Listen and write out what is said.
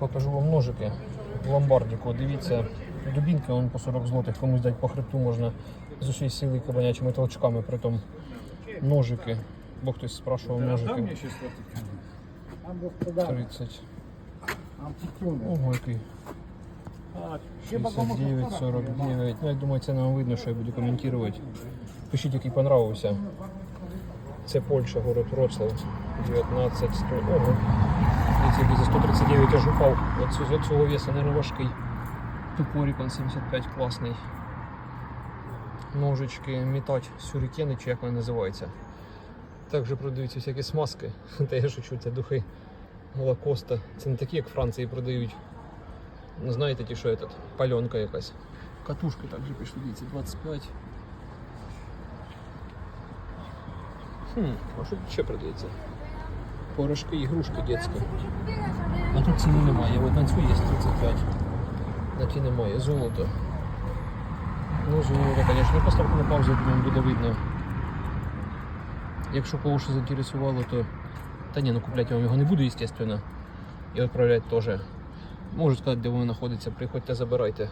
Покажу вам ножики в ломбардіку. Дивіться, дубінки вон по 40 злотих, комусь дати по хребту можна з усієї сили кабанячими толчками, притом ножики. Бо хтось спрашував ножики. 30. Ого, який. 69, 49. Ну, я думаю, це нам видно, що я буду коментувати. Пишіть, який понравився. Це Польща, город Вроцлав. 19, 100. Ого. Дивіться, який за 139 аж упав. От цього, от цього веса, не важкий. Тупорік он 75 класний. Ножички, мітач, сюрікени, чи як вони називаються. Також продаються всякі смазки. Та я шучу, це духи Лакоста. Це не такі, як в Франції продають. Ну, знаєте, ті, що этот, пальонка якась. Катушки також пішли, дивіться, 25. Хм, а що тут ще продається? Порошки, ігрушки дитячі. А тут ціни немає, от на цю є 35. На ті немає. Золото. Ну, золото, звісно, поставте на паузу, думаю, буде видно. Якщо когось що заінтересувало, то. Та ні, ну купляти я вам його не буду, звісно. І відправляти теж. Можу сказати, де воно знаходиться, приходьте, забирайте.